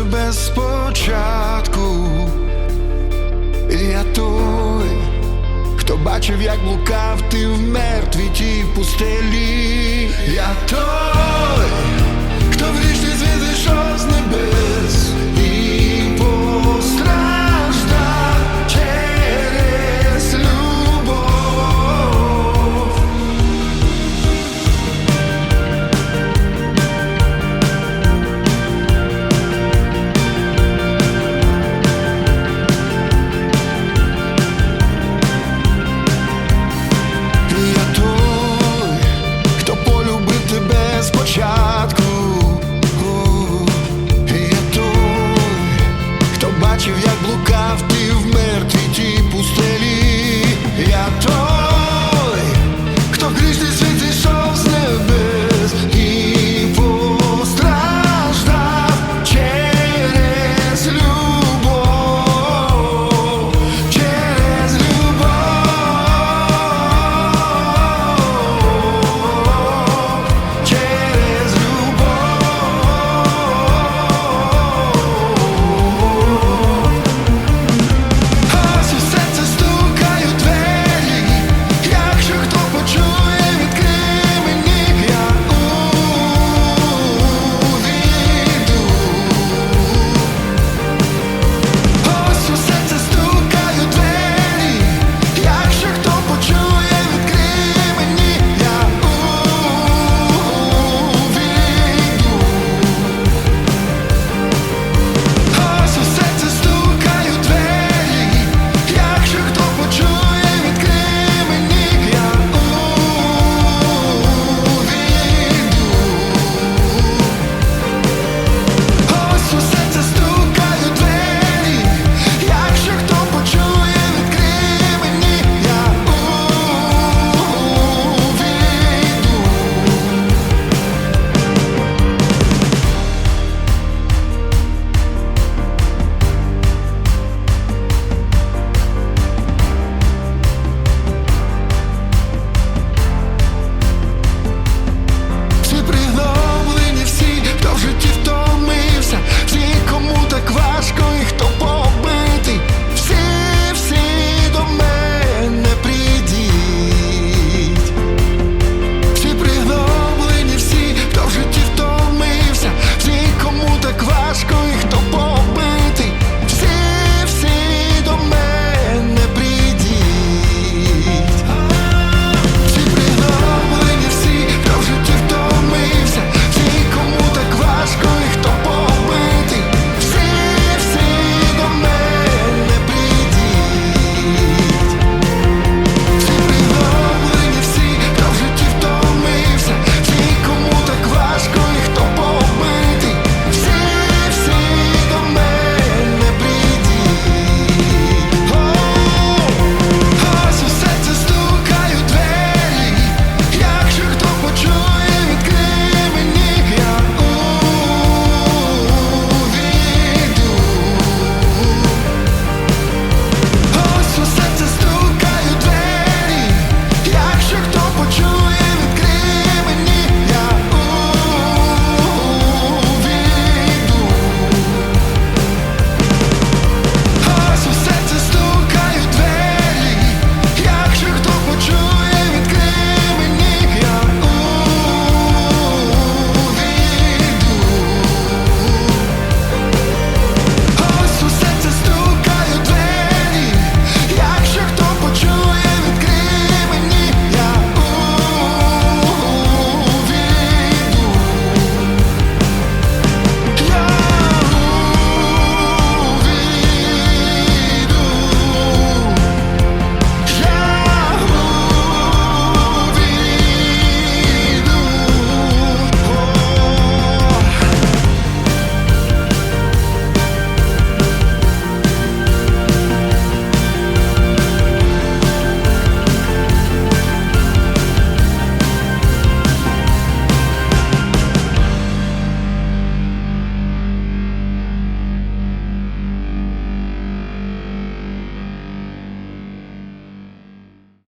без спочатку. Я той, хто бачив, як блукав ти в мертвій тій пустелі. Я той,